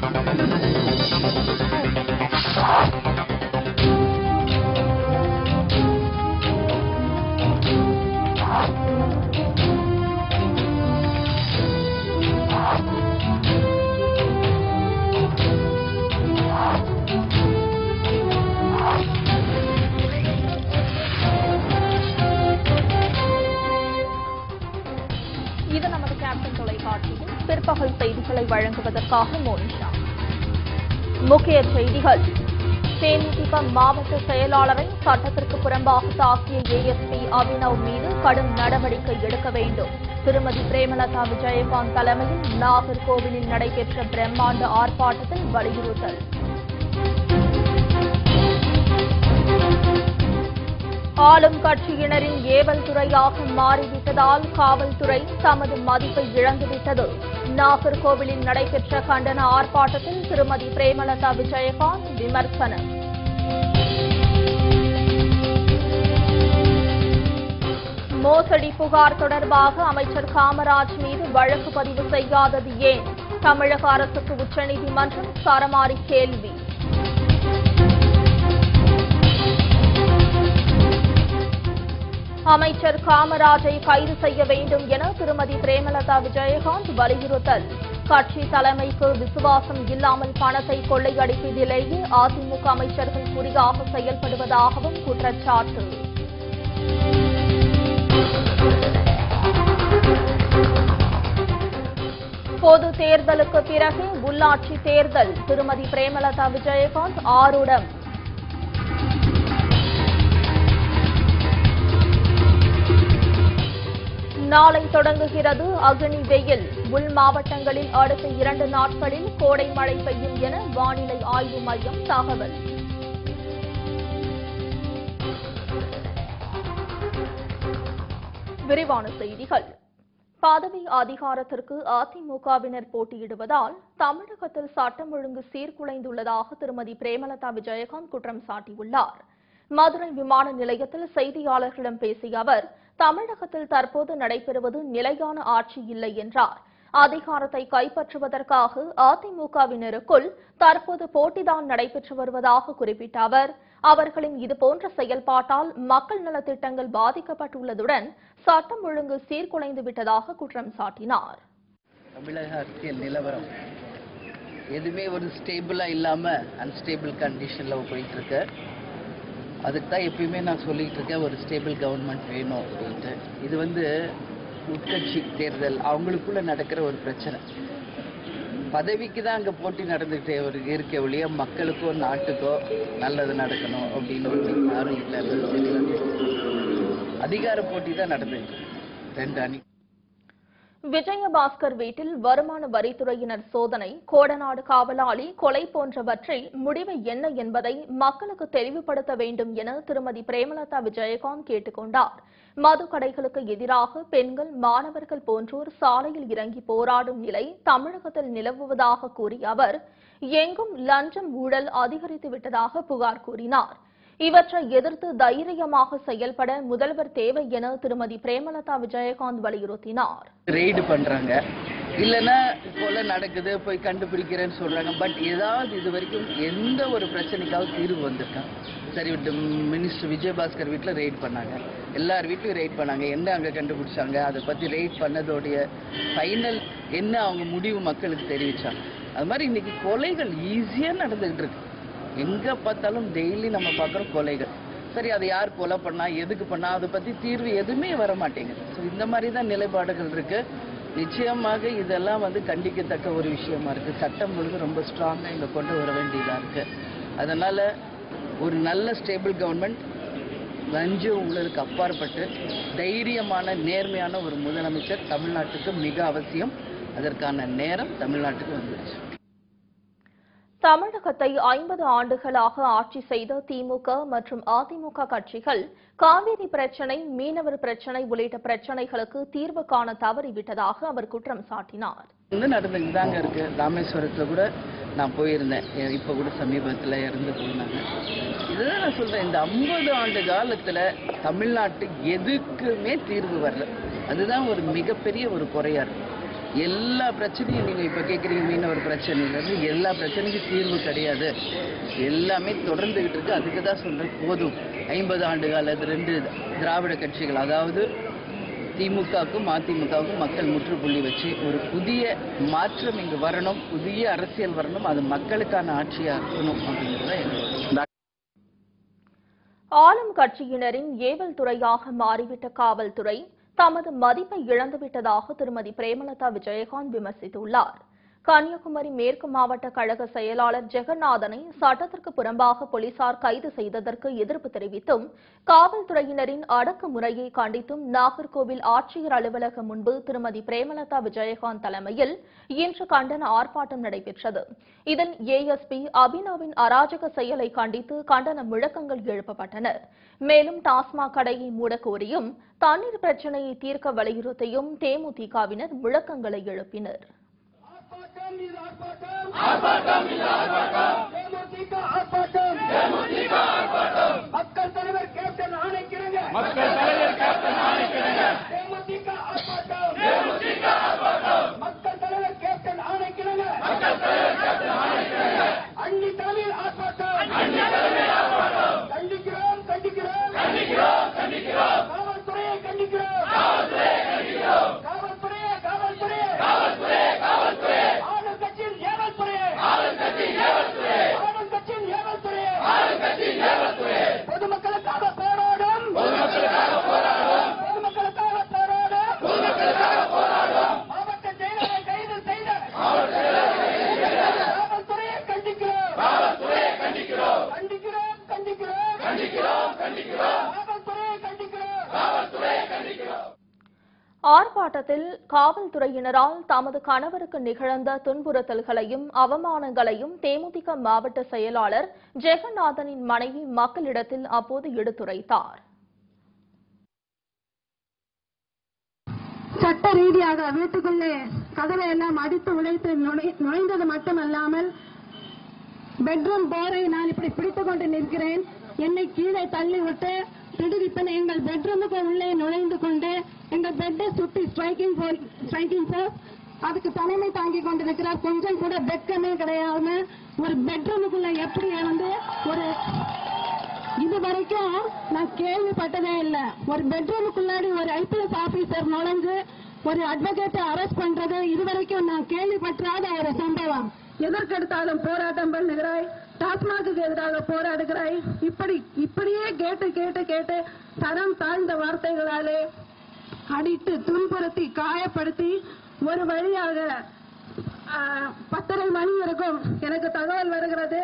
Thank you. பிற்பகல் செய்திகளை வழங்குவதற்காக மோனிஷா. முக்கிய செய்திகள். தேமுதிக மாவட்ட செயலாளரை சட்டத்திற்கு புறம்பாக தாக்கிய ஏஎஸ்பி அபினவ் மீது கடும் நடவடிக்கை எடுக்க வேண்டும். திருமதி பிரேமலதா விஜயகாந்த் தலைமையில் நாகர்கோவிலில் நடைபெற்ற பிரம்மாண்ட ஆர்ப்பாட்டத்தில் வலியுறுத்தல். ஆளும் கட்சியினரின் ஏவல் துறையாக மாறிவிட்டதால் காவல்துறை தமது மதிப்பை இழந்துவிட்டது. நாகர்கோவிலில் நடைபெற்ற கண்டன ஆர்ப்பாட்டத்தில் திருமதி பிரேமலதா விஜயகாந்த் விமர்சனம் மோசடி புகார் தொடர்பாக அமைச்சர் காமராஜ் மீது வழக்கு பதிவு செய்யாதது ஏன்? தமிழக அரசுக்கு உச்சநீதிமன்றம் சரமாரி கேள்வி. அமைச்சர் காமராஜை கைது செய்ய வேண்டும் என திருமதி பிரேமலதா விஜயகாந்த் வலியுறுத்தல். கட்சி தலைமைக்கு விசுவாசம் இல்லாமல் பணத்தை கொள்ளையடிப்பதிலேயே அதிமுக அமைச்சர்கள் குறியாக செயல்படுவதாகவும் குற்றச்சாட்டு. பொது தேர்தலுக்கு பிறகு உள்ளாட்சி தேர்தல். திருமதி பிரேமலதா விஜயகாந்த் ஆருடம். நாளை தொடங்குகிறது அக்னி வெயில். உள் மாவட்டங்களில் அடுத்த இரண்டு நாட்களில் கோடை மழை பெய்யும் என வானிலை ஆய்வு மையம் தகவல். விரிவான செய்திகள். பதவி அதிகாரத்திற்கு அதிமுகவினர் போட்டியிடுவதால் தமிழகத்தில் சட்டம் ஒழுங்கு சீர்குலைந்துள்ளதாக திருமதி பிரேமலதா விஜயகாந்த் குற்றம் சாட்டியுள்ளார். மதுரை விமான நிலையத்தில் செய்தியாளர்களிடம் பேசிய அவர் தமிழகத்தில் தற்போது நடைபெறுவது நிலையான ஆட்சி இல்லை என்றார். அதிகாரத்தை கைப்பற்றுவதற்காக அதிமுகவினருக்குள் தற்போது போட்டிதான் நடைபெற்று வருவதாக குறிப்பிட்ட அவர் அவர்களின் இதுபோன்ற செயல்பாட்டால் மக்கள் நலத்திட்டங்கள் பாதிக்கப்பட்டுள்ளதுடன் சட்டம் ஒழுங்கு சீர்குலைந்து விட்டதாக குற்றம் சாட்டினார். தமிழக அரசியல் நிலவரம் எதுவுமே ஒரு ஸ்டேபிளா இல்லாமல் அன்ஸ்டேபிள் கண்டிஷன்ல போயிட்டு இருக்கு. அதுக்கு தான் எப்பயுமே நான் சொல்லிகிட்டு இருக்கேன் ஒரு ஸ்டேபிள் கவர்மெண்ட் வேணும் அப்படின்ட்டு. இது வந்து உட்கட்சி தேர்தல் அவங்களுக்குள்ள நடக்கிற ஒரு பிரச்சனை. பதவிக்கு தான் அங்கே போட்டி நடந்துகிட்டே ஒரு இருக்க ஒழிய மக்களுக்கோ நாட்டுக்கோ நல்லது நடக்கணும் அப்படின்னு யாரும் இல்லை அதிகார போட்டி தான் நடந்துட்டு ரெண்டு அணி. விஜயபாஸ்கர் வீட்டில் வருமான வரித்துறையினர் சோதனை கோடநாடு காவலாளி கொலை போன்றவற்றை முடிவு என்ன என்பதை மக்களுக்கு தெளிவுபடுத்த வேண்டும் என திருமதி பிரேமலதா விஜயகாந்த் கேட்டுக் கொண்டார் மது கடைகளுக்கு எதிராக பெண்கள் மாணவர்கள் போன்றோர் சாலையில் இறங்கி போராடும் நிலை தமிழகத்தில் நிலவுவதாக கூறிய அவர் எங்கும் லஞ்சம் ஊழல் அதிகரித்து விட்டதாக புகார் கூறினார். இவற்றை எதிர்த்து தைரியமாக செயல்பட முதல்வர் தேவை என திருமதி பிரேமலதா விஜயகாந்த் வலியுறுத்தினார். ரெய்டு பண்றாங்க. இல்லைன்னா கொலை நடக்குது போய் கண்டுபிடிக்கிறேன்னு சொல்றாங்க. பட் ஏதாவது இது வரைக்கும் எந்த ஒரு பிரச்சனைக்காவது தீர்வு வந்திருக்கான் சரி மினிஸ்டர் விஜயபாஸ்கர் வீட்டில் ரெய்ட் பண்ணாங்க. எல்லார் வீட்லையும் ரெய்ட் பண்ணாங்க. என்ன அங்கே கண்டுபிடிச்சாங்க? அதை பற்றி ரெய்ட் பண்ணதோடைய ஃபைனல் என்ன அவங்க முடிவு மக்களுக்கு தெரிவிச்சாங்க அது மாதிரி இன்னைக்கு கொலைகள் ஈஸியாக நடந்துகிட்டு இருக்கு. எங்கே பார்த்தாலும் டெய்லி நம்ம பார்க்குற கொலைகள். சரி அதை யார் கொலை பண்ணா எதுக்கு பண்ணா அதை பற்றி தீர்வு எதுவுமே வர மாட்டேங்குது. ஸோ இந்த மாதிரி தான் நிலைப்பாடுகள் இருக்குது நிச்சயமாக இதெல்லாம் வந்து கண்டிக்கத்தக்க ஒரு விஷயமா இருக்குது சட்டம் ஒழுங்கு ரொம்ப ஸ்ட்ராங்காக இங்கே கொண்டு வர வேண்டியதாக இருக்குது அதனால் ஒரு நல்ல ஸ்டேபிள் கவர்மெண்ட் லஞ்ச ஊழலுக்கு அப்பாற்பட்டு தைரியமான நேர்மையான ஒரு முதலமைச்சர் தமிழ்நாட்டுக்கு மிக அவசியம். அதற்கான நேரம் தமிழ்நாட்டுக்கு வந்துருச்சு. தமிழகத்தை ஐம்பது ஆண்டுகளாக ஆட்சி செய்த திமுக மற்றும் அதிமுக கட்சிகள் காவிரி பிரச்சினை மீனவர் பிரச்சினை உள்ளிட்ட பிரச்சினைகளுக்கு தீர்வு காண தவறிவிட்டதாக அவர் குற்றம் சாட்டினார். வந்து இருக்கு. ராமேஸ்வரத்துல கூட நான் போயிருந்தேன். இப்ப கூட சமீபத்துல இறந்து போனாங்க. இதுதான் நான் சொல்றேன். இந்த ஐம்பது ஆண்டு காலத்துல தமிழ்நாட்டு எதுக்குமே தீர்வு வரல. அதுதான் ஒரு மிகப்பெரிய ஒரு குறையா இருக்கு. எல்லா பிரச்சனையும் நீங்க இப்ப கேட்குறீங்க மீனவர் பிரச்சனையில எல்லா பிரச்சனைக்கும் தீர்வு கிடையாது. எல்லாமே தொடர்ந்துகிட்டு இருக்கு. அதுக்கு தான் சொல்றேன் போதும். ஐம்பது ஆண்டு காலத்து ரெண்டு திராவிட கட்சிகள் அதாவது திமுகவுக்கும் அதிமுகவுக்கும் மக்கள் முற்றுப்புள்ளி வச்சு ஒரு புதிய மாற்றம் இங்கு வரணும் புதிய அரசியல் வரணும் அது மக்களுக்கான ஆட்சியாக இருக்கணும் அப்படிங்கிறது என்னோட ஆளும் கட்சியினரின் ஏவல் துறையாக மாறிவிட்ட காவல்துறை தமது மதிப்பை இழந்துவிட்டதாக திருமதி பிரேமலதா விஜயகாந்த் விமர்சித்துள்ளார். கன்னியாகுமரி மேற்கு மாவட்ட கழக செயலாளர் ஜெகநாதனை சட்டத்திற்கு புறம்பாக போலீசார் கைது செய்ததற்கு எதிர்ப்பு தெரிவித்தும் காவல்துறையினரின் அடக்குமுறையை கண்டித்தும் நாகர்கோவில் ஆட்சியர் அலுவலகம் முன்பு திருமதி பிரேமலதா விஜயகாந்த் தலைமையில் இன்று கண்டன ஆர்ப்பாட்டம் நடைபெற்றது. இதில் ஏஎஸ்பி அபினவின் அராஜக செயலை கண்டித்து கண்டன முழக்கங்கள் எழுப்பப்பட்டன. மேலும் டாஸ்மாக் கடையை மூடக்கோரியும் தண்ணீர் பிரச்சினையை தீர்க்க வலியுறுத்தியும் தேமுதிகவினர் முழக்கங்களை எழுப்பினர் ஆர்ப்பாட்டம் இது ஆர்ப்பாட்டம் தேமுதிக ஆர்ப்பாட்டம் மக்கள் தலைவர் கேப்டன் ஆணைக்கிறங்க மக்கள் தலைவர் கேப்டன் ஆணைக்கிறங்க தேமுதிக ஆர்ப்பாட்டம் மக்கள் தலைவர் கேப்டன் ஆணைக்கிறங்க மக்கள் தலைவர் கேப்டன் ஆணைக்கிறங்க அண்ணி தலைமையில் ஆர்ப்பாட்டம் அண்ணி தலைமையில் ஆர்ப்பாட்டம் கண்டிக்கிறோம் கண்டிக்கிறோம் கண்டிக்கிறோம் கண்டிக்கிறோம் காவல்துறையை கண்டிக்கிறோம் காவல்துறையை கண்டிக்கிறோம் காவல்துறையை காவல்துறையை காவல்துறையை காவல்துறையை ஆளும் கட்சியின் ஏவல் துறையை ஆளும் கட்சியின் ஏவல் துறையை ஆளும் கட்சியின் ஏவல் துறையை ஆளும் கட்சியின் ஏவல் துறையை பொதுமக்களுக்காக போராடும் பொதுமக்களுக்காக போராடும் பொதுமக்களுக்காக போராடும் பொதுமக்களுக்காக போராடும் மாவட்ட செயலரை கைது செய்த காவல்துறையை கண்டிக்கிறோம் காவல்துறையை கண்டிக்கிறோம் கண்டிக்கிறோம் கண்டிக்கிறோம் கண்டிக்கிறோம் கண்டிக்கிறோம் காவல்துறையை கண்டிக்கிறோம் காவல்துறையை கண்டிக்கிறோம் ஆர்ப்பாட்டத்தில் காவல்துறையினரால் தமது கணவருக்கு நிகழ்ந்த துன்புறுத்தல்களையும் அவமானங்களையும் தேமுதிக மாவட்ட செயலாளர் ஜெகநாதனின் மனைவி மக்களிடத்தில் அப்போது எடுத்துரைத்தார். சட்ட ரீதியாக வீட்டுக்குள்ளே கதவை எல்லாம் அடித்து உடைத்து நுழைந்தது மட்டுமல்லாமல் பெட்ரூம் போரை நான் இப்படி பிடித்துக் கொண்டு நிற்கிறேன். என்னை கீழே தள்ளிவிட்டு திடுதிப்பன் எங்கள் பெட்ரூமுக்கு உள்ளே நுழைந்து கொண்டு எங்கள் பெட்டை சுத்தி ஸ்ட்ரைக்கிங் ஸ்ட்ரைக்கிங் சார் அதுக்கு தலைமை தாங்கி கொண்டிருக்கிறார். கொஞ்சம் கூட வெக்கமே கிடையாது ஒரு பெட்ரூமுக்குள்ள எப்படி வந்து ஒரு இது வரைக்கும் நான் கேள்விப்பட்டதே இல்லை. ஒரு பெட்ரூமுக்குள்ளாடி ஒரு ஐபிஎஸ் ஆபீசர் நுழைஞ்சு ஒரு அட்வொகேட்டை அரெஸ்ட் பண்றது இதுவரைக்கும் நான் கேள்விப்பட்டாத ஒரு சம்பவம். எதற்கெடுத்தாலும் போராட்டம் பண்ணுகிறாய். டாஸ்மாக்கு எதிராக போராடுகிறாய். இப்படி இப்படியே கேட்டு கேட்டு கேட்டு தரம் தாழ்ந்த வார்த்தைகளாலே அடித்து துன்புறுத்தி காயப்படுத்தி ஒரு வழியாக பத்தரை மணி வரைக்கும் எனக்கு தகவல் வருகிறது.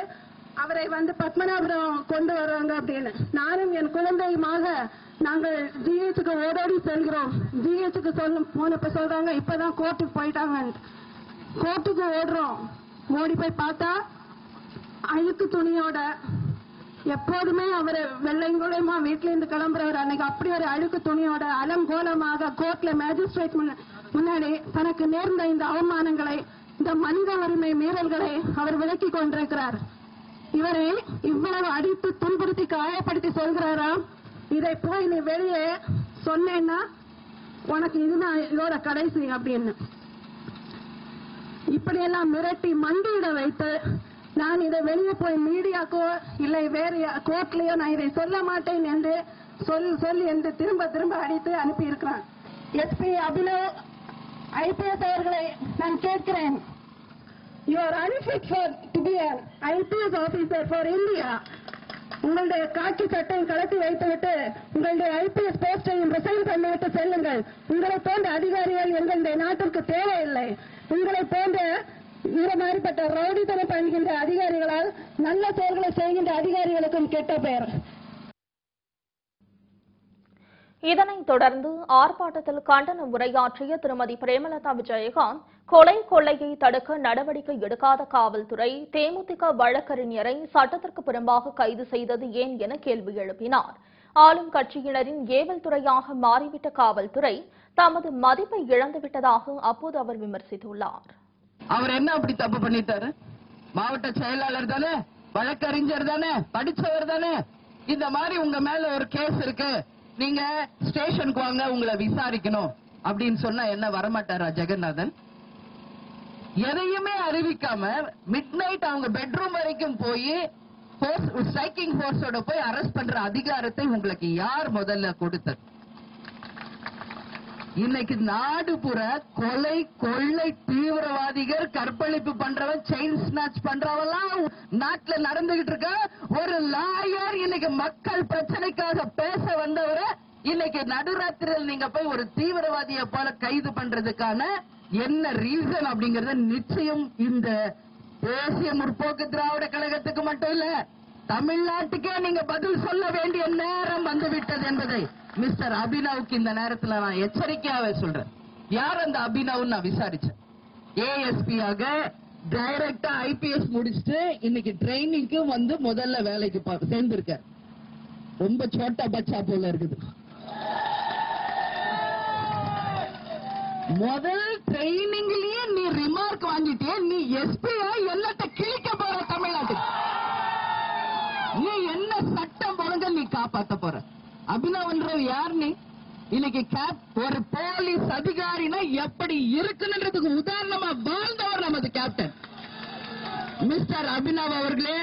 அவரை வந்து பத்மநாபுரம் கொண்டு வர்றாங்க அப்படின்னு. நானும் என் குழந்தையுமாக நாங்கள் ஜிஹெச்சுக்கு ஓடோடி செல்கிறோம். ஜிஹெச்சுக்கு சொல்லும் போனப்ப சொல்றாங்க இப்பதான் கோர்ட்டுக்கு போயிட்டாங்க. கோர்ட்டுக்கு ஓடுறோம். ஓடி போய் பார்த்தா அழுக்கு துணியோட எப்போதுமே அவர் வெள்ளைங்குளமா வீட்டுல இருந்து கிளம்புறவர் அன்னைக்கு அப்படி ஒரு அழுக்கு துணியோட அலங்கோலமாக கோர்ட்ல மேஜிஸ்ட்ரேட் முன்னாடி தனக்கு நேர்ந்த இந்த அவமானங்களை இந்த மனித உரிமை மீறல்களை அவர் விளக்கி கொண்டிருக்கிறார். இவரை இவ்வளவு அடித்து துன்புறுத்தி காயப்படுத்தி சொல்கிறாராம் இதை போய் நீ வெளியே சொன்னேன்னா உனக்கு இதுதான் இதோட கடைசி அப்படின்னு. இப்படியெல்லாம் மிரட்டி மண்டியிட வைத்து நான் இதை வெளியே போய் மீடியாக்கோ இல்லை வேற கோர்ட்லயோ நான் இதை சொல்ல மாட்டேன் என்று சொல் சொல் என்று திரும்ப திரும்ப அடித்து அனுப்பி இருக்கிறான் எஸ்பி அபிலோ ஐபிஎஸ் அவர்களை நான் கேட்கிறேன். You are unfit for to be IPS officer for India உங்களுடைய காக்கி சட்டையும் கலத்தி வைத்துவிட்டு உங்களுடைய ஐபிஎஸ் போஸ்டையும் ரிசைன் பண்ணிவிட்டு செல்லுங்கள். உங்களை போன்ற அதிகாரிகள் எங்களுடைய நாட்டிற்கு தேவையில்லை. உங்களை போன்ற இந்த மாதிரிப்பட்ட ரவுடித்தனம் பண்ணுகின்ற அதிகாரிகளால் நல்ல செயல்களை செய்கின்ற அதிகாரிகளுக்கும் கெட்ட பெயர். இதனைத் தொடர்ந்து ஆர்ப்பாட்டத்தில் கண்டன உரையாற்றிய திருமதி பிரேமலதா விஜயகாந்த் கொலை கொள்ளையை தடுக்க நடவடிக்கை எடுக்காத காவல்துறை தேமுதிக வழக்கறிஞரை சட்டத்திற்கு புறம்பாக கைது செய்தது ஏன் என கேள்வி எழுப்பினார். ஆளும் கட்சியினரின் ஏவல் துறையாக மாறிவிட்ட காவல்துறை தமது மதிப்பை இழந்துவிட்டதாக அப்போது அவர் விமர்சித்துள்ளார். அவர் என்ன அப்படி தப்பு பண்ணிட்டாரு? மாவட்ட செயலாளர் தானே வழக்கறிஞர் தானே படிச்சவர் தானே. இந்த மாதிரி உங்க மேல ஒரு கேஸ் இருக்கு. நீங்க ஸ்டேஷனுக்கு வாங்க உங்களை விசாரிக்கணும். அப்படின்னு சொன்னா என்ன வரமாட்டாரா ஜெகநாதன்? எதையுமே அறிவிக்காம மிட் நைட் அவங்க பெட்ரூம் வரைக்கும் போய் ஸ்ட்ரைக்கிங் போர்ஸோட போய் அரெஸ்ட் பண்ற அதிகாரத்தை உங்களுக்கு யார் முதல்ல கொடுத்தது? இன்னைக்கு நாடு புற கொலை கொள்ளை தீவிரவாதிகள் கற்பழிப்பு பண்றவன் செயின் ஸ்நாச் பண்றவெல்லாம் நாட்டுல நடந்துகிட்டு இருக்க ஒரு லாயர் இன்னைக்கு மக்கள் பிரச்சனைக்காக பேச வந்தவரை இன்னைக்கு நடுராத்திரியில் நீங்க போய் ஒரு தீவிரவாதியை போல கைது பண்றதுக்கான என்ன ரீசன் அப்படிங்கறத நிச்சயம் இந்த தேசிய முற்போக்கு திராவிட கழகத்துக்கு மட்டும் இல்ல தமிழ்நாட்டுக்கே நீங்க பதில் சொல்ல வேண்டிய நேரம் வந்துவிட்டது என்பதை மிஸ்டர் அபினவுக்கு இந்த நேரத்துல நான் எச்சரிக்கையாவே சொல்றேன். யார் அந்த அபினவ் நான் விசாரிச்சேன். ஏஎஸ்பியாக ஆக டைரக்டா ஐபிஎஸ் முடிச்சுட்டு இன்னைக்கு ட்ரைனிங்க்கு வந்து முதல்ல வேலைக்கு பா- சேர்ந்திருக்கார். ரொம்ப சோட்டா பச்சா போல இருக்குது. முதல் ட்ரைனிங்லயே நீ ரிமார்க் வாங்கிட்டே நீ எஸ்பியா என்னட்ட கிழிக்க காப்பாத்த போற அபினவன்றவ் யார் நீ இன்னைக்கு கேப் ஒரு போலீஸ் அதிகாரினா எப்படி இருக்குன்றதுக்கு உதாரணமா வாழ்ந்தவர் நமது கேப்டன் மிஸ்டர் அபினவ் அவர்களே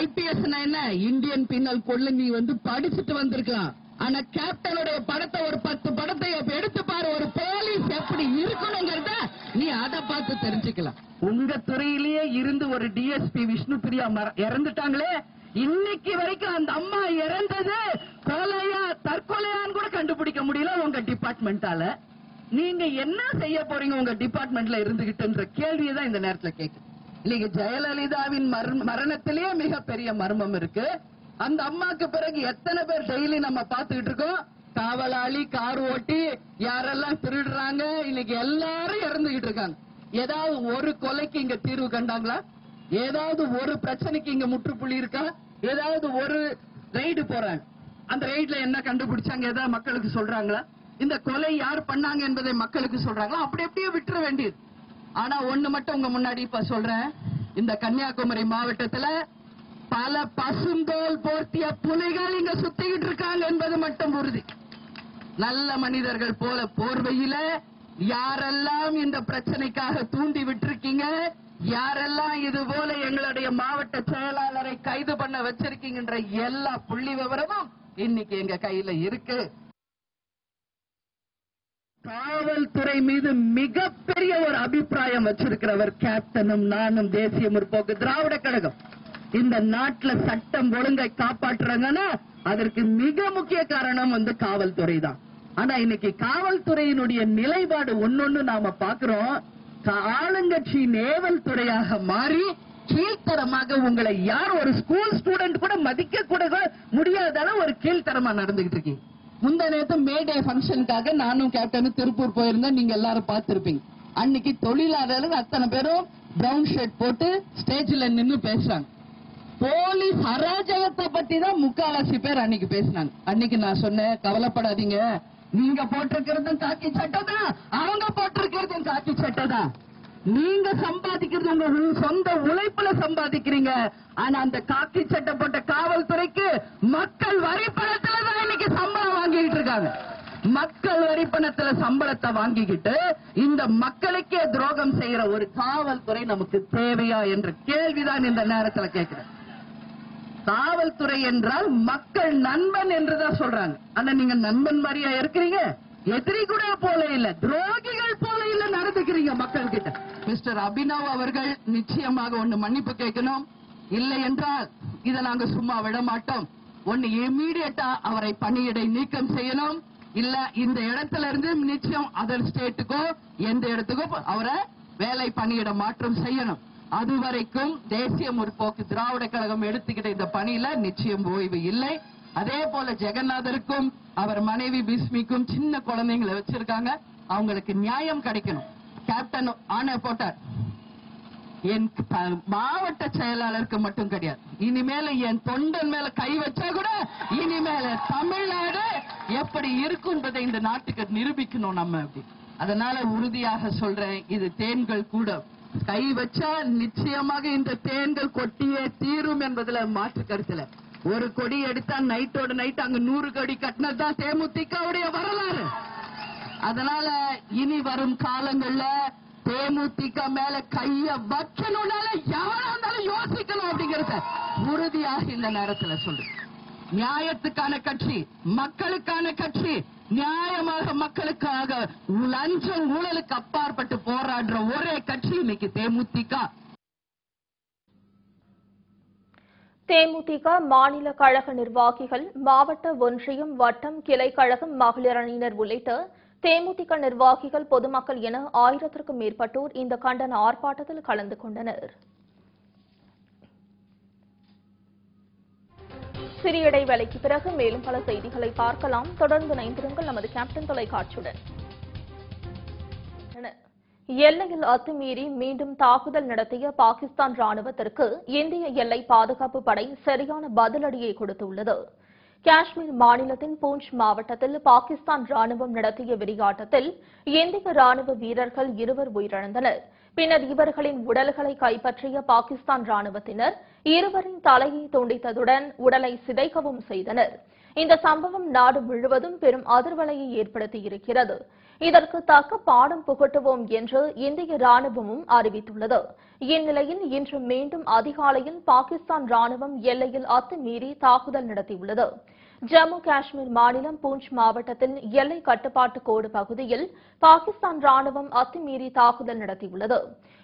ஐபிஎஸ் என்ன? இந்தியன் பின்னல் கொள்ள நீ வந்து படிச்சுட்டு வந்திருக்கலாம். ஆனா கேப்டனுடைய படத்தை ஒரு பத்து படத்தை எடுத்து பாரு ஒரு போலீஸ் எப்படி இருக்கணுங்கிறத நீ அதை பார்த்து தெரிஞ்சுக்கலாம். உங்க துறையிலேயே இருந்து ஒரு டிஎஸ்பி விஷ்ணு பிரியா இறந்துட்டாங்களே இன்னைக்கு வரைக்கும் அந்த அம்மா இறந்தது கொலையா தற்கொலையான்னு கூட கண்டுபிடிக்க முடியல உங்க டிபார்ட்மெண்டால நீங்க என்ன செய்ய போறீங்க உங்க டிபார்ட்மெண்ட்ல இருந்துகிட்டுன்ற கேள்வியை தான் இந்த நேரத்துல கேக்கு இன்னைக்கு ஜெயலலிதாவின் மரணத்திலேயே மிகப்பெரிய மர்மம் இருக்கு. அந்த அம்மாக்கு பிறகு எத்தனை பேர் டெய்லி நம்ம பாத்துக்கிட்டு இருக்கோம்? காவலாளி கார் ஓட்டி யாரெல்லாம் திருடுறாங்க? இன்னைக்கு எல்லாரும் இறந்துகிட்டு இருக்காங்க. ஏதாவது ஒரு கொலைக்கு இங்க தீர்வு கண்டாங்களா? ஏதாவது ஒரு பிரச்சனைக்கு இங்க முற்றுப்புள்ளி இருக்கா? ஏதாவது ஒரு ரைடு போறாங்க. அந்த ரைட்ல என்ன கண்டுபிடிச்சாங்க? ஏதாவது மக்களுக்கு சொல்றாங்களா? இந்த கொலை யார் பண்ணாங்க என்பதை மக்களுக்கு சொல்றாங்களோ அப்படி அப்படியே விட்டுற வேண்டியது. ஆனா ஒண்ணு மட்டும் உங்க முன்னாடி இப்ப சொல்றேன். இந்த கன்னியாகுமரி மாவட்டத்துல பல பசுந்தோல் போர்த்திய புலிகள் இங்க சுத்திக்கிட்டு இருக்காங்க என்பது மட்டும் உறுதி. நல்ல மனிதர்கள் போல போர்வையில யாரெல்லாம் இந்த பிரச்சனைக்காக தூண்டி விட்டிருக்கீங்க யாரெல்லாம் இது போல எங்களுடைய மாவட்ட செயலாளரை கைது பண்ண வச்சிருக்கீங்கன்ற எல்லா புள்ளி விவரமும் இன்னைக்கு எங்க கையில இருக்கு. காவல்துறை மீது மிகப்பெரிய ஒரு அபிப்பிராயம் வச்சிருக்கிறவர் கேப்டனும் நானும் தேசிய முற்போக்கு திராவிட கழகம். இந்த நாட்டுல சட்டம் ஒழுங்கை காப்பாற்றுறாங்கன்னா அதற்கு மிக முக்கிய காரணம் வந்து காவல்துறை தான். ஆனா இன்னைக்கு காவல்துறையினுடைய நிலைப்பாடு ஒன்னொன்னு நாம பாக்குறோம் ஆளுங்கட்சி நேவல் துறையாக மாறி கீழ்த்தரமாக உங்களை யார் ஒரு ஸ்கூல் ஸ்டூடெண்ட் கூட மதிக்க கூட முடியாத ஒரு கீழ்த்தரமா நடந்துகிட்டு இருக்கீங்க. முந்த நேத்து மே டே ஃபங்க்ஷனுக்காக நானும் கேப்டனும் திருப்பூர் போயிருந்தேன் நீங்க எல்லாரும் பார்த்திருப்பீங்க. அன்னைக்கு தொழிலாளர்கள் அத்தனை பேரும் பிரவுன் ஷர்ட் போட்டு ஸ்டேஜ்ல நின்னு பேசுறாங்க. போலீஸ் அராஜகத்தை பத்தி தான் முக்காவாசி பேர் அன்னைக்கு பேசினாங்க. அன்னைக்கு நான் சொன்னேன் கவலைப்படாதீங்க. நீங்க போட்டிருக்கிறதும் காக்கி சட்டை தான். அவங்க போட்டிருக்கிறதும் காக்கி சட்டை தான். நீங்க சம்பாதிக்கிறது உங்க சொந்த உழைப்புல சம்பாதிக்கிறீங்க. ஆனா அந்த காக்கி சட்டை போட்ட காவல்துறைக்கு மக்கள் வரி பணத்துல தான் இன்னைக்கு சம்பளம் வாங்கிட்டு இருக்காங்க. மக்கள் வரிப்பணத்துல சம்பளத்தை வாங்கிக்கிட்டு இந்த மக்களுக்கே துரோகம் செய்யற ஒரு காவல்துறை நமக்கு தேவையா என்ற கேள்விதான் இந்த நேரத்துல கேட்கிறேன் காவல்துறை என்றால் மக்கள் நண்பன் என்றுதான் சொல்றாங்க. ஆனா நீங்க நண்பன் மாதிரியா இருக்கிறீங்க? எதிரி கூட போல இல்ல துரோகிகள் போல இல்ல நடந்துக்கிறீங்க மக்கள் கிட்ட மிஸ்டர் அபினவ் அவர்கள் நிச்சயமாக ஒண்ணு மன்னிப்பு கேட்கணும். இல்லை என்றால் இதை நாங்க சும்மா விட மாட்டோம் ஒண்ணு இமீடியட்டா அவரை பணியிடை நீக்கம் செய்யணும். இல்ல இந்த இடத்துல இருந்து நிச்சயம் அதர் ஸ்டேட்டுக்கோ எந்த இடத்துக்கோ அவரை வேலை பணியிட மாற்றம் செய்யணும். அதுவரைக்கும் தேசிய முற்போக்கு திராவிட கழகம் எடுத்துக்கிட்ட இந்த பணியில நிச்சயம் ஓய்வு இல்லை. அதே போல ஜெகநாதருக்கும் அவர் மனைவி பீஸ்மிக்கும் சின்ன குழந்தைங்களை வச்சிருக்காங்க. அவங்களுக்கு நியாயம் கிடைக்கணும். கேப்டன் ஆன போட்டார். என் மாவட்ட செயலாளருக்கு மட்டும் கிடையாது. இனிமேல என் தொண்டன் மேல கை வச்சா கூட இனிமேல தமிழ்நாடு எப்படி இருக்கும் என்பதை இந்த நாட்டுக்கு நிரூபிக்கணும் நம்ம அப்படி. அதனால உறுதியாக சொல்றேன் இது தேன்கள் கூட. கை வச்சா நிச்சயமாக இந்த தேன்கள் கொட்டியே தீரும் என்பதுல மாற்று கருத்துல ஒரு கொடி எடுத்தா நைட்டோட நைட் அங்க நூறு கொடி கட்டினதுதான் தேமுதிகவுடைய வரலாறு. அதனால இனி வரும் காலங்கள்ல தேமுதிக மேல கைய வச்சணும்னால யாரா இருந்தாலும் யோசிக்கணும் அப்படிங்கறத உறுதியாக இந்த நேரத்துல சொல்றேன் நியாயத்துக்கான கட்சி மக்களுக்கான கட்சி நியாயமாக மக்களுக்காக லஞ்சம் ஊழலுக்கு அப்பாற்பட்டு போராடுற ஒரே கட்சி இன்னைக்கு தேமுதிக. தேமுதிக மாநில கழக நிர்வாகிகள் மாவட்ட ஒன்றியம் வட்டம் கிளை கழகம் மகளிர் அணியினர் உள்ளிட்ட தேமுதிக நிர்வாகிகள் பொதுமக்கள் என ஆயிரத்திற்கும் மேற்பட்டோர் இந்த கண்டன ஆர்ப்பாட்டத்தில் கலந்து கொண்டனர். சிறிய இடைவேளைக்கு பிறகு மேலும் பல செய்திகளை பார்க்கலாம். தொடர்ந்து இணைந்திருங்கள். நமது கேப்டன் தொலைக்காட்சியுடன். எல்லையில் அத்துமீறி மீண்டும் தாக்குதல் நடத்திய பாகிஸ்தான் ராணுவத்திற்கு இந்திய எல்லை பாதுகாப்பு படை சரியான பதிலடியை கொடுத்துள்ளது. காஷ்மீர் மாநிலத்தின் பூஞ்ச் மாவட்டத்தில் பாகிஸ்தான் ராணுவம் நடத்திய வெறியாட்டத்தில் இந்திய ராணுவ வீரர்கள் இருவர் உயிரிழந்தனர். பின்னர் இவர்களின் உடல்களை கைப்பற்றிய பாகிஸ்தான் ராணுவத்தினர் இருவரின் தலையை துண்டித்ததுடன் உடலை சிதைக்கவும் செய்தனர். இந்த சம்பவம் நாடு முழுவதும் பெரும் அதிர்வலையை ஏற்படுத்தியிருக்கிறது இதற்கு தக்க பாடம் புகட்டுவோம் என்று இந்திய ராணுவமும் அறிவித்துள்ளது. இந்நிலையில் இன்று மீண்டும் அதிகாலையில் பாகிஸ்தான் ராணுவம் எல்லையில் அத்துமீறி தாக்குதல் நடத்தியுள்ளது. ஜம்மு காஷ்மீர் மாநிலம் பூஞ்ச் மாவட்டத்தில் எல்லை கட்டுப்பாட்டு கோடு பகுதியில் பாகிஸ்தான் ராணுவம் அத்துமீறி தாக்குதல் நடத்தியுள்ளது.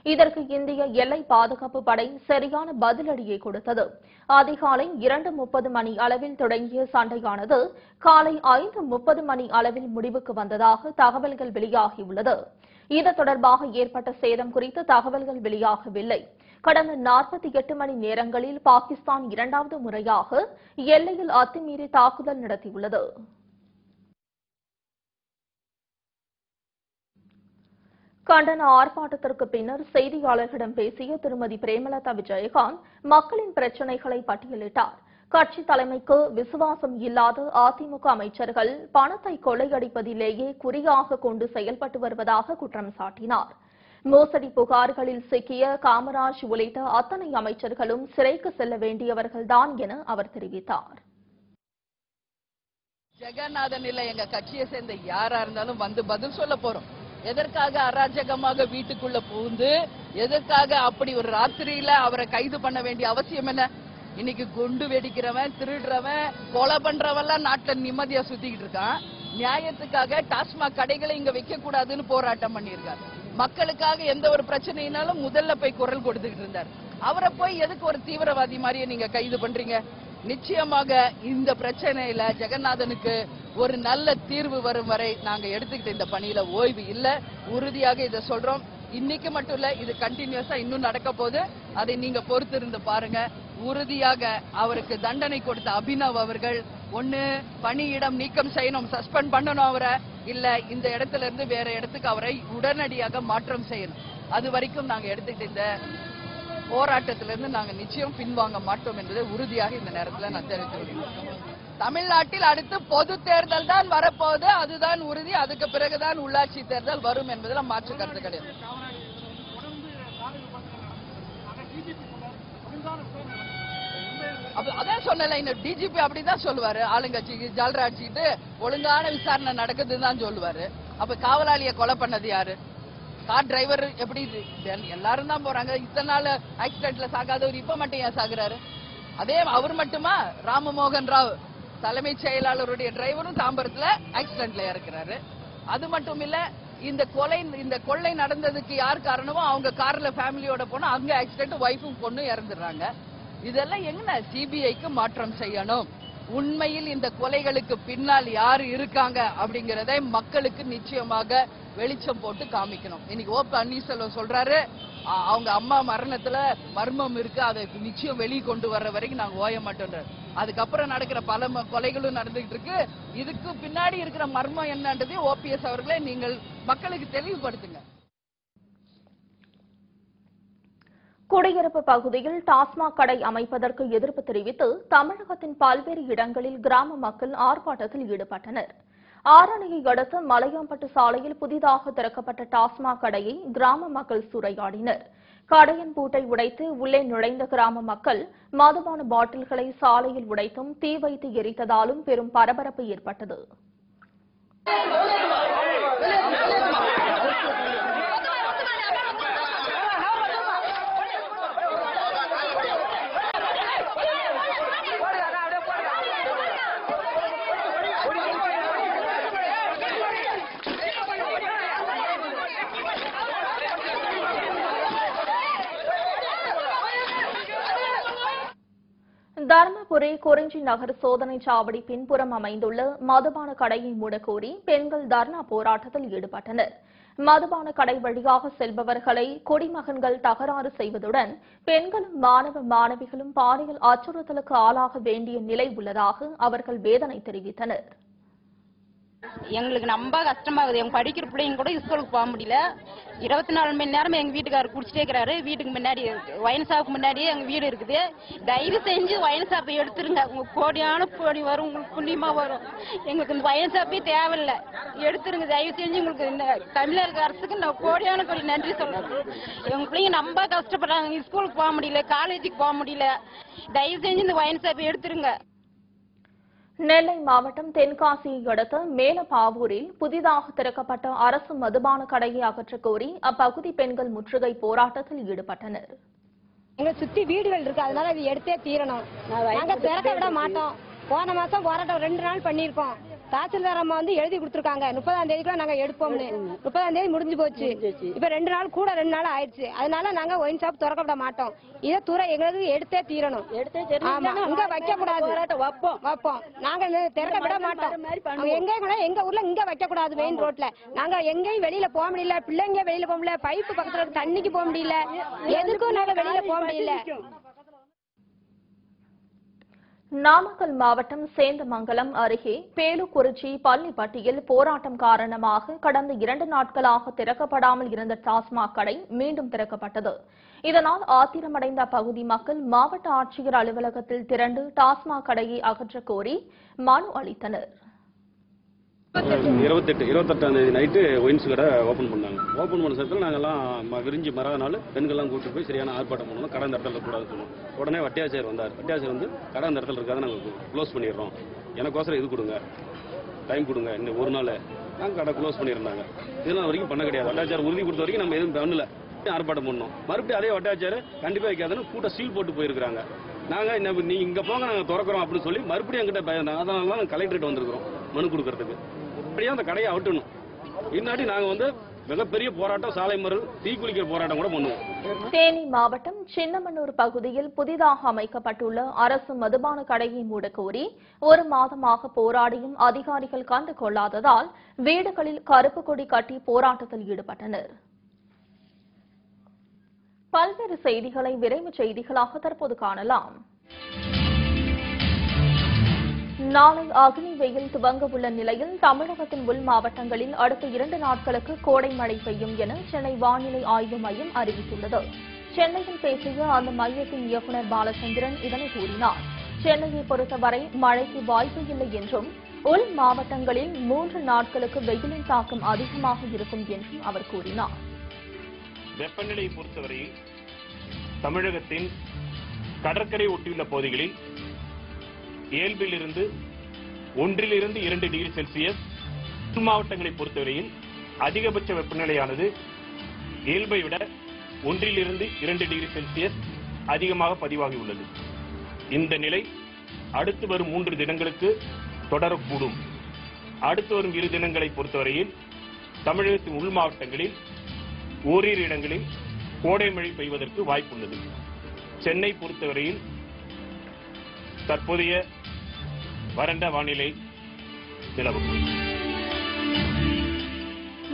இதற்கு இந்திய எல்லை பாதுகாப்பு படை சரியான பதிலடியை கொடுத்தது. அதிகாலை இரண்டு முப்பது மணி அளவில் தொடங்கிய சண்டையானது காலை ஐந்து முப்பது மணி அளவில் முடிவுக்கு வந்ததாக தகவல்கள் வெளியாகியுள்ளது. இது தொடர்பாக ஏற்பட்ட சேதம் குறித்து தகவல்கள் வெளியாகவில்லை. கடந்த நாற்பத்தி எட்டு மணி நேரங்களில் பாகிஸ்தான் இரண்டாவது முறையாக எல்லையில் அத்துமீறி தாக்குதல் நடத்தியுள்ளது. கண்டன ஆர்ப்பாட்டத்திற்கு பின்னர் செய்தியாளர்களிடம் பேசிய திருமதி பிரேமலதா விஜயகாந்த் மக்களின் பிரச்சினைகளை பட்டியலிட்டார். கட்சி தலைமைக்கு விசுவாசம் இல்லாத அதிமுக அமைச்சர்கள் பணத்தை கொள்ளையடிப்பதிலேயே குறியாக கொண்டு செயல்பட்டு வருவதாக குற்றம் சாட்டினார். மோசடி புகார்களில் சிக்கிய காமராஜ் உள்ளிட்ட அத்தனை அமைச்சர்களும் சிறைக்கு செல்ல வேண்டியவர்கள்தான் என அவர் தெரிவித்தார். ஜெகநாதன் இல்ல எங்க கட்சியை சேர்ந்த யாரா இருந்தாலும் வந்து பதில் சொல்ல போறோம். எதற்காக அராஜகமாக வீட்டுக்குள்ள புகுந்து எதற்காக அப்படி ஒரு ராத்திரியில அவரை கைது பண்ண வேண்டிய அவசியம் என்ன? இன்னைக்கு குண்டு வெடிக்கிறவன் திருடுறவன் கொலை பண்றவெல்லாம் நாட்டுல நிம்மதியா சுத்திக்கிட்டு இருக்கான். நியாயத்துக்காக டாஸ்மாக் கடைகளை இங்க வைக்க கூடாதுன்னு போராட்டம் பண்ணியிருக்காரு. மக்களுக்காக எந்த ஒரு பிரச்சனைனாலும் முதல்ல போய் குரல் கொடுத்துக்கிட்டு இருந்தார். அவரை போய் எதுக்கு ஒரு தீவிரவாதி மாதிரியே நீங்க கைது பண்றீங்க? நிச்சயமாக இந்த பிரச்சனையில ஜெகநாதனுக்கு ஒரு நல்ல தீர்வு வரும் வரை நாங்க எடுத்துக்கிட்ட இந்த பணியில ஓய்வு இல்ல. உறுதியாக இதை சொல்றோம். இன்னைக்கு மட்டும் இல்ல இது கண்டினியூஸா இன்னும் நடக்க போது அதை நீங்க பொறுத்து இருந்து பாருங்க. உறுதியாக அவருக்கு தண்டனை கொடுத்த அபினவ் அவர்கள் ஒன்னு பணியிடம் நீக்கம் செய்யணும் சஸ்பெண்ட் பண்ணணும் அவரை. இல்ல இந்த இடத்துல இருந்து வேற இடத்துக்கு அவரை உடனடியாக மாற்றம் செய்யணும். அது வரைக்கும் நாங்க எடுத்துக்கிட்டு இந்த போராட்டத்திலிருந்து நாங்க நிச்சயம் பின்வாங்க மாட்டோம் என்பதை உறுதியாக இந்த நேரத்துல நான் தெரிவித்துள்ளேன் தமிழ்நாட்டில் அடுத்து பொது தேர்தல் தான் வரப்போகுது. அதுதான் உறுதி. அதுக்கு பிறகுதான் உள்ளாட்சி தேர்தல் வரும் என்பதில் மாற்று கருத்து கிடையாது. அதான் சொன்னல இந்த டிஜிபி அப்படிதான் சொல்லுவாரு. ஆளுங்கட்சிக்கு ஜால்ரா ஒழுங்கான விசாரணை நடக்குதுன்னு தான் சொல்லுவாரு. அப்ப காவலாளியை கொலை பண்ணது யாரு? கார் டிரைவர் எப்படி எல்லாரும் தான் போறாங்க. இத்தனை நாள் ஆக்சிடென்ட்ல சாகாதவர் இப்ப மட்டும் ஏன் சாகுறாரு? அதே அவர் மட்டுமா? ராமமோகன் ராவ் தலைமைச் செயலாளருடைய டிரைவரும் தாம்பரத்துல ஆக்சிடென்ட்ல இறக்குறாரு. அது மட்டும் இல்ல இந்த கொலை இந்த கொள்ளை நடந்ததுக்கு யார் காரணமோ அவங்க கார்ல ஃபேமிலியோட போனா அங்க ஆக்சிடென்ட் ஒய்ஃபும் பொண்ணும் இறந்துடுறாங்க. இதெல்லாம் எங்க சிபிஐக்கு மாற்றம் செய்யணும்? உண்மையில் இந்த கொலைகளுக்கு பின்னால் யார் இருக்காங்க அப்படிங்கறதை மக்களுக்கு நிச்சயமாக வெளிச்சம் போட்டு காமிக்கணும். இன்னைக்கு ஓ பன்னீர்செல்வம் சொல்றாரு அவங்க அம்மா மரணத்துல மர்மம் இருக்கு அதை நிச்சயம் வெளியே கொண்டு வர்ற வரைக்கும் நாங்க ஓய மாட்டோம் அதுக்கப்புறம் நடக்கிற பல ம- கொலைகளும் நடந்துகிட்டு இருக்கு. இதுக்கு பின்னாடி இருக்கிற மர்மம் என்னன்றதையும் ஓபிஎஸ் அவர்களே நீங்கள் மக்களுக்கு தெளிவுபடுத்துங்க. குடியிருப்பு பகுதியில் டாஸ்மாக் கடை அமைப்பதற்கு எதிர்ப்பு தெரிவித்து தமிழகத்தின் பல்வேறு இடங்களில் கிராம மக்கள் ஆர்ப்பாட்டத்தில் ஈடுபட்டனர். ஆரணியை அடுத்து மலையாம்பட்டு சாலையில் புதிதாக திறக்கப்பட்ட டாஸ்மாக் கடையை கிராம மக்கள் சூறையாடினர். கடையின் பூட்டை உடைத்து உள்ளே நுழைந்த கிராம மக்கள் மதுபான பாட்டில்களை சாலையில் உடைத்தும் தீ வைத்து எரித்ததாலும் பெரும் பரபரப்பு ஏற்பட்டது. தருமபுரி குறிஞ்சி நகர் சோதனை சாவடி பின்புறம் அமைந்துள்ள மதுபான கடையை மூடக்கோரி பெண்கள் தர்ணா போராட்டத்தில் ஈடுபட்டனர். மதுபான கடை வழியாக செல்பவர்களை குடிமகன்கள் தகராறு செய்வதுடன் பெண்களும் மாணவ மாணவிகளும் பாலியல் அச்சுறுத்தலுக்கு ஆளாக வேண்டிய நிலை உள்ளதாக அவர்கள் வேதனை தெரிவித்தனர். எங்களுக்கு ரொம்ப கஷ்டமாகுது. எங்க படிக்கிற பிள்ளைங்க கூட ஸ்கூலுக்கு போக முடியல. இருபத்தி நாலு மணி நேரம் எங்க வீட்டுக்காரர் குடிச்சிட்டே இருக்கிறாரு. வீட்டுக்கு முன்னாடி ஒயின் முன்னாடியே எங்க வீடு இருக்குது. தயவு செஞ்சு ஒயின் ஷாப்பை எடுத்துருங்க. உங்க கோடியான கோடி வரும். உங்களுக்கு புண்ணியமா வரும். எங்களுக்கு இந்த ஒயின் ஷாப்பே தேவையில்லை. எடுத்துருங்க. தயவு செஞ்சு உங்களுக்கு இந்த தமிழக அரசுக்கு நான் கோடியான கோடி நன்றி சொல்றேன். எங்க பிள்ளைங்க ரொம்ப கஷ்டப்படுறாங்க. ஸ்கூலுக்கு போக முடியல. காலேஜுக்கு போக முடியல. தயவு செஞ்சு இந்த ஒயின் ஷாப்பை எடுத்துருங்க. நெல்லை மாவட்டம் தென்காசியை அடுத்த மேலப்பாவூரில் புதிதாக திறக்கப்பட்ட அரசு மதுபான கடையை அகற்றக் கோரி அப்பகுதி பெண்கள் முற்றுகை போராட்டத்தில் ஈடுபட்டனர். எங்களை சுத்தி வீடுகள் இருக்கு. அதனால இது எடுத்தே தீரணும். நாங்க திறக்க விட மாட்டோம். போன மாசம் போராட்டம் ரெண்டு நாள் பண்ணிருக்கோம் தாசில்தார் அம்மா வந்து எழுதி கொடுத்துருக்காங்க. முப்பதாம் தேதிக்குள்ள நாங்க எடுப்போம்னு. முப்பதாம் தேதி முடிஞ்சு போச்சு. இப்ப ரெண்டு நாள் கூட ரெண்டு நாள் ஆயிடுச்சு. அதனால நாங்க ஒயின் ஷாப் திறக்க விட மாட்டோம். இதை துறை எங்களுக்கு எடுத்தே தீரணும். ஆமா. இங்க வைக்க கூடாது வைப்போம். வைப்போம். நாங்க திறக்க விட மாட்டோம். எங்கேயும் கூட எங்க ஊர்ல இங்க வைக்க கூடாது மெயின் ரோட்ல நாங்க எங்கேயும் வெளியில போக முடியல. பிள்ளைங்க வெளியில போக முடியல. பைப்பு பக்கத்துல தண்ணிக்கு போக முடியல. எதுக்கும் நாங்க வெளியில போக முடியல. நாமக்கல் மாவட்டம் சேந்தமங்கலம் அருகே பேலுக்குறிச்சி பள்ளிப்பட்டியில் போராட்டம் காரணமாக கடந்த இரண்டு நாட்களாக திறக்கப்படாமல் இருந்த டாஸ்மாக் கடை மீண்டும் திறக்கப்பட்டது. இதனால் ஆத்திரமடைந்த அப்பகுதி மக்கள் மாவட்ட ஆட்சியர் அலுவலகத்தில் திரண்டு டாஸ்மாக் கடையை அகற்றக் கோரி மனு அளித்தனர். இருபத்தெட்டு. இருபத்தெட்டாம் தேதி நைட்டு ஒயின்ஸ் கடை ஓப்பன் பண்ணாங்க. ஓப்பன் பண்ண சமயத்தில் நாங்கள்லாம் விரிஞ்சு மறாத நாள் பெண்கள்லாம் கூட்டிட்டு போய் சரியான ஆர்ப்பாட்டம் பண்ணணும். கடை அந்த இடத்துல கூடாது சொன்னோம். உடனே வட்டியாச்சாரியர் வந்தார். வட்டியாசியர் வந்து கடை அந்த இடத்துல இருக்காத நாங்கள் க்ளோஸ் பண்ணிடுறோம். எனக்கோசரம் இது கொடுங்க. டைம் கொடுங்க. இன்னும் ஒரு நாள். நாங்கள் கடை க்ளோஸ் பண்ணியிருந்தாங்க. இதெல்லாம் வரைக்கும் பண்ண கிடையாது. வட்டாச்சாரம் உறுதி கொடுத்த வரைக்கும் நம்ம எதுவும் பண்ணல. ஆர்ப்பாட்டம் பண்ணோம். மறுபடியும் அதே வட்டாச்சார் கண்டிப்பாக வைக்காதுன்னு கூட்ட சீல் போட்டு போயிருக்காங்க நாங்கள் என்ன நீ இங்கே போங்க நாங்கள் திறக்கிறோம் அப்படின்னு சொல்லி மறுபடியும் எங்கிட்ட பயந்தாங்க அதனால தான் நாங்கள் கலெக்டரேட் வந்திருக்கிறோம். மனு கொடுக்கறதுக்கு. அப்படியே அந்த கடையை அவுட்டணும் இன்னாட்டி நாங்க வந்து மிகப்பெரிய போராட்டம் சாலை மறியல் தீக்குளிக்கிற போராட்டம் கூட பண்ணுவோம். தேனி மாவட்டம் சின்னமனூர் பகுதியில் புதிதாக அமைக்கப்பட்டுள்ள அரசு மதுபான கடையை மூட கோரி ஒரு மாதமாக போராடியும் அதிகாரிகள் கண்டு கொள்ளாததால் வீடுகளில் கருப்பு கொடி கட்டி போராட்டத்தில் ஈடுபட்டனர். பல்வேறு செய்திகளை விரைவு செய்திகளாக தற்போது காணலாம். நாளை அக்னி வெயில் துவங்க உள்ள நிலையில் தமிழகத்தின் உள் மாவட்டங்களில் அடுத்த இரண்டு நாட்களுக்கு கோடை மழை பெய்யும் என சென்னை வானிலை ஆய்வு மையம் அறிவித்துள்ளது. சென்னையில் பேசிய அந்த மையத்தின் இயக்குநர் பாலச்சந்திரன் இதனை கூறினார். சென்னையை பொறுத்தவரை மழைக்கு வாய்ப்பு இல்லை என்றும் உள் மாவட்டங்களில் மூன்று நாட்களுக்கு வெயிலின் தாக்கம் அதிகமாக இருக்கும் என்றும் அவர் கூறினார். வெப்பநிலையை பொறுத்தவரை தமிழகத்தின் கடற்கரை ஒட்டியுள்ள பகுதிகளில் இயல்பிலிருந்து ஒன்றிலிருந்து இரண்டு டிகிரி செல்சியஸ் உள் மாவட்டங்களை பொறுத்தவரையில் அதிகபட்ச வெப்பநிலையானது இயல்பை விட ஒன்றிலிருந்து இரண்டு டிகிரி செல்சியஸ் அதிகமாக பதிவாகியுள்ளது இந்த நிலை அடுத்து வரும் மூன்று தினங்களுக்கு தொடரக்கூடும். அடுத்து வரும் இரு தினங்களை பொறுத்தவரையில் தமிழகத்தின் உள் மாவட்டங்களில் ஓரிரு இடங்களில் கோடை மழை பெய்வதற்கு வாய்ப்புள்ளது. சென்னை பொறுத்தவரையில் தற்போதைய வறண்ட வானிலை நிலவும்.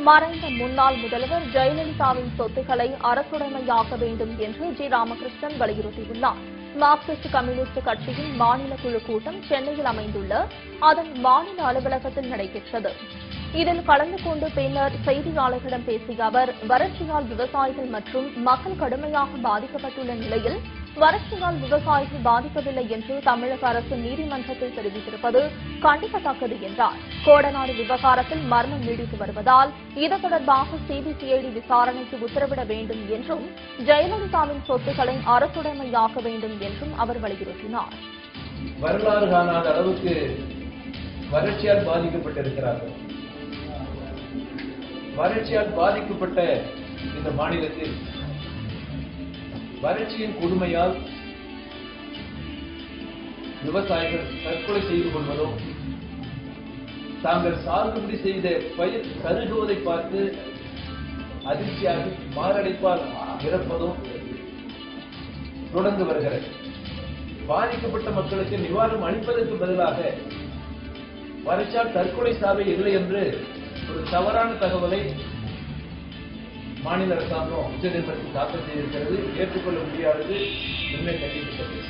மறைந்த முன்னாள் முதல்வர் ஜெயலலிதாவின் சொத்துக்களை அரசுடைமையாக்க வேண்டும் என்று ஜி. ராமகிருஷ்ணன் வலியுறுத்தியுள்ளார். மார்க்சிஸ்ட் கம்யூனிஸ்ட் கட்சியின் மாநில குழு கூட்டம் சென்னையில் அமைந்துள்ள அதன் மாநில அலுவலகத்தில் நடைபெற்றது. இதில் கலந்து கொண்டு பின்னர் செய்தியாளர்களிடம் பேசிய அவர் வறட்சியால் விவசாயிகள் மற்றும் மக்கள் கடுமையாக பாதிக்கப்பட்டுள்ள நிலையில் வறட்சியால் விவசாயிகள் பாதிக்கவில்லை என்று தமிழக அரசு நீதிமன்றத்தில் தெரிவித்திருப்பது கண்டிக்கத்தக்கது என்றார். கோடநாடு விவகாரத்தில் மர்மம் நீடித்து வருவதால் இது தொடர்பாக சிபிசிஐடி விசாரணைக்கு உத்தரவிட வேண்டும் என்றும் ஜெயலலிதாவின் சொத்துக்களை அரசுடைமையாக்க வேண்டும் என்றும் அவர் வலியுறுத்தினார். வரலாறு காணாத அளவுக்கு வறட்சியால் பாதிக்கப்பட்டிருக்கிறார்கள். வறட்சியால் பாதிக்கப்பட்ட இந்த மாநிலத்தில் வறட்சியின் கொடுமையால் விவசாயிகள் தற்கொலை செய்து கொள்வதோ தாங்கள் சாகுபடி செய்த பயிர் கருகுவதை பார்த்து அதிர்ச்சியாக மாரடைப்பால் இறப்பதும் தொடர்ந்து வருகிறது. பாதிக்கப்பட்ட மக்களுக்கு நிவாரணம் அளிப்பதற்கு பதிலாக வறட்சால் தற்கொலை சாவை இல்லை என்று ஒரு தவறான தகவலை மாநில அரசாங்கம் உச்சநீதிமன்றத்தில் தாக்கல் செய்திருக்கிறது. ஏற்றுக்கொள்ள முடியாதது உண்மை கண்டிப்பிட்டது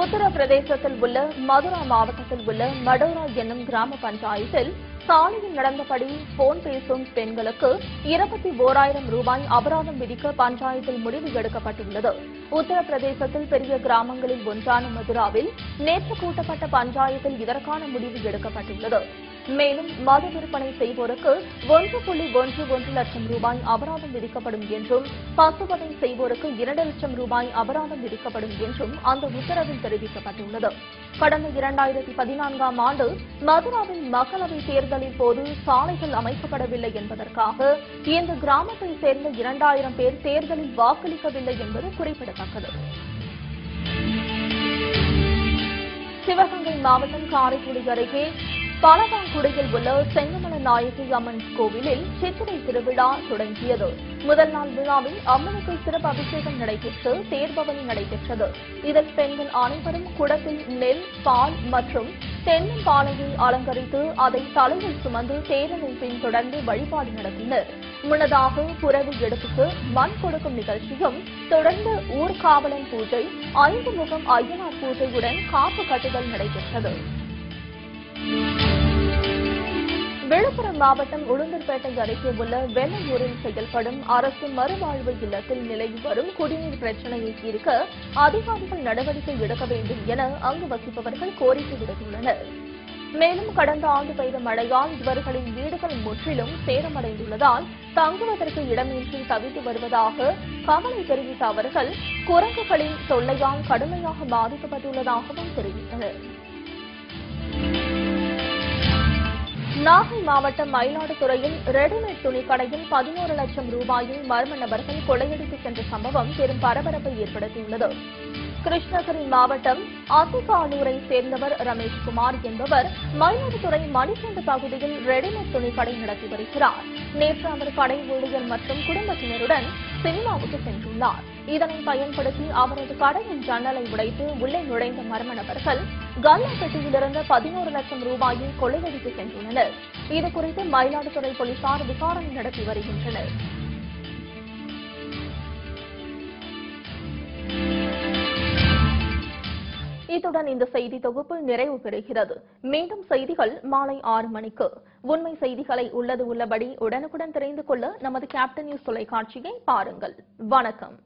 உத்தரப்பிரதேசத்தில் உள்ள மதுரா மாவட்டத்தில் உள்ள மடோரா என்னும் கிராம பஞ்சாயத்தில் சாலையில் நடந்தபடி போன் பேசும் பெண்களுக்கு இருபத்தி ஓராயிரம் ரூபாய் அபராதம் விதிக்க பஞ்சாயத்தில் முடிவு எடுக்கப்பட்டுள்ளது. உத்தரப்பிரதேசத்தில் பெரிய கிராமங்களில் ஒன்றான மதுராவில் நேற்று கூட்டப்பட்ட பஞ்சாயத்தில் இதற்கான முடிவு எடுக்கப்பட்டுள்ளது. மேலும் மது விற்பனை செய்வோருக்கு ஒன்று புள்ளி ஒன்று ஒன்று லட்சம் ரூபாய் அபராதம் விதிக்கப்படும் என்றும் பசுவதை செய்வோருக்கு இரண்டு லட்சம் ரூபாய் அபராதம் விதிக்கப்படும் என்றும் அந்த உத்தரவில் தெரிவிக்கப்பட்டுள்ளது. கடந்த இரண்டாயிரத்தி பதினான்காம் ஆண்டு மதுராவில் மக்களவை தேர்தலின் போது சாலைகள் அமைக்கப்படவில்லை என்பதற்காக இந்த கிராமத்தை சேர்ந்த இரண்டாயிரம் பேர் தேர்தலில் வாக்களிக்கவில்லை என்பது குறிப்பிடத்தக்கது. சிவகங்கை மாவட்டம் காரைக்குடி அருகே பலவாங்குடியில் உள்ள செங்கமல நாயகி அம்மன் கோவிலில் சித்திரை திருவிழா தொடங்கியது. முதல் நாள் விழாவில் அம்மனுக்கு சிறப்பு அபிஷேகம் நடைபெற்று தேர்பவனி நடைபெற்றது. இதில் பெண்கள் அனைவரும் குடத்தில் நெல் பால் மற்றும் தென்னம்பானையை அலங்கரித்து அதை தலையில் சுமந்து தேரனை பின்தொடர்ந்து வழிபாடு நடத்தினர். முன்னதாக புறவு எடுப்புக்கு மண் கொடுக்கும் நிகழ்ச்சியும் தொடர்ந்து ஊர்காவலன் பூஜை ஐந்து முகம் ஐயனார் பூஜையுடன் காப்பு கட்டுதல் நடைபெற்றது. விழுப்புரம் மாவட்டம் உளுந்தூர்பேட்டை அருகே உள்ள வெள்ளையூரில் செயல்படும் அரசு மறுவாழ்வு இல்லத்தில் நிலவி வரும் குடிநீர் பிரச்சினையை தீர்க்க அதிகாரிகள் நடவடிக்கை எடுக்க வேண்டும் என அங்கு வசிப்பவர்கள் கோரிக்கை விடுத்துள்ளனர். மேலும் கடந்த ஆண்டு பெய்த மழையால் இவர்களின் வீடுகள் முற்றிலும் சேதமடைந்துள்ளதால் தங்குவதற்கு இடமின்றி தவித்து வருவதாக கவலை தெரிவித்த அவர்கள் குரங்குகளின் தொல்லையால் கடுமையாக பாதிக்கப்பட்டுள்ளதாகவும் தெரிவித்தனர். நாகை மாவட்டம் மயிலாடுதுறையில் ரெடிமேட் துணிக்கடையில் பதினோரு லட்சம் ரூபாயை மர்ம நபர்கள் கொள்ளையடித்து சென்ற சம்பவம் பெரும் பரபரப்பை ஏற்படுத்தியுள்ளது. கிருஷ்ணகிரி மாவட்டம் அத்திகாலூரை சேர்ந்தவர் ரமேஷ்குமார் என்பவர் மயிலாடுதுறை மணிக்கூண்டு பகுதியில் ரெடிமேட் துணிக்கடை நடத்தி வருகிறார். நேற்று அவர் கடை ஊழியர் மற்றும் குடும்பத்தினருடன் சினிமாவுக்கு சென்றுள்ளார். இதனை பயன்படுத்தி அவரது கடையின் ஜன்னலை உடைத்து உள்ளே நுழைந்த மர்ம நபர்கள் கல்லா பெட்டியிலிருந்து பதினோரு லட்சம் ரூபாயை கொள்ளையடித்து சென்றுள்ளனர். இதுகுறித்து மயிலாடுதுறை போலீசார் விசாரணை நடத்தி வருகின்றனர். இத்துடன் இந்த செய்தி தொகுப்பு நிறைவு பெறுகிறது. மீண்டும் செய்திகள் மாலை ஆறு மணிக்கு. உண்மை செய்திகளை உள்ளது உள்ளபடி உடனுக்குடன் தெரிந்து கொள்ள நமது கேப்டன் நியூஸ் தொலைக்காட்சியை பாருங்கள். வணக்கம்.